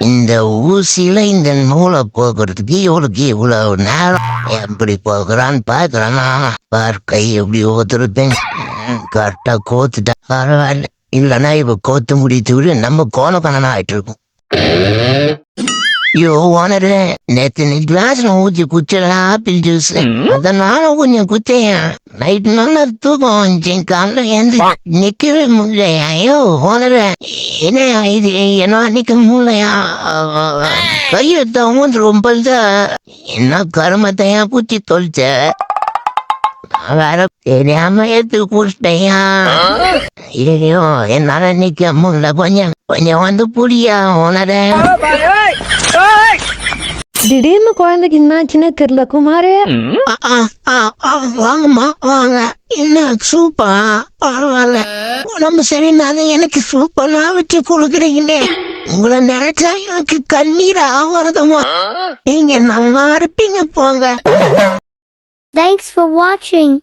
இந்த ஊசியில இந்த நூலை போக்குறதுக்கு இவளுக்கு இவ்வளவு நேரம் எப்படி போக்குறான்னு பாக்குறானா பார் கை எப்படி ஓத்துருப்பேன் கரெக்டா கோத்துட்டா பரவாயில்ல. இல்லைன்னா இவ கோத்து முடித்து விட. நம்ம கோலக்கணனா ஆயிட்டு இருக்கும் ஐயோ ஓனரு நேத்து நீ கிளாஸ்ல ஊத்தி குச்சல ஆப்பிள் ஜூஸ் அதனால கொஞ்சம் குச்சேன் நைட் நல்லா தூக்கம் வந்துச்சு காலைல ஏந்து நிக்கவே முடியலையா ஐயோ ஓனரு என்ன இது என்ன நிக்க முடியலையா கையெழுத்த மூன்று ரொம்ப என்ன கருமத்தையா பூச்சி தொலைச்ச வேற தெரியாம எடுத்து குடிச்சிட்டேயா ஐயோ என்னால நிக்க முடியல கொஞ்சம் கொஞ்சம் வந்து புரியா ஓனரே திடீர்னு குழந்தைக்கு என்னாச்சுன்னே தெரியல குமாரு. ஆ, ஆ, ஆ, ஆ, வாங்கம்மா வாங்க. என்ன சூப்பா? பரவாயில்ல. உடம்பு சரியில்லாத எனக்கு சூப்பெல்லாம் வச்சு கொடுக்குறீங்களே. உங்களை நினைச்சா எனக்கு கண்ணீர் ஆவறதுமா நீங்க நல்லா இருப்பீங்க போங்க. Thanks for watching.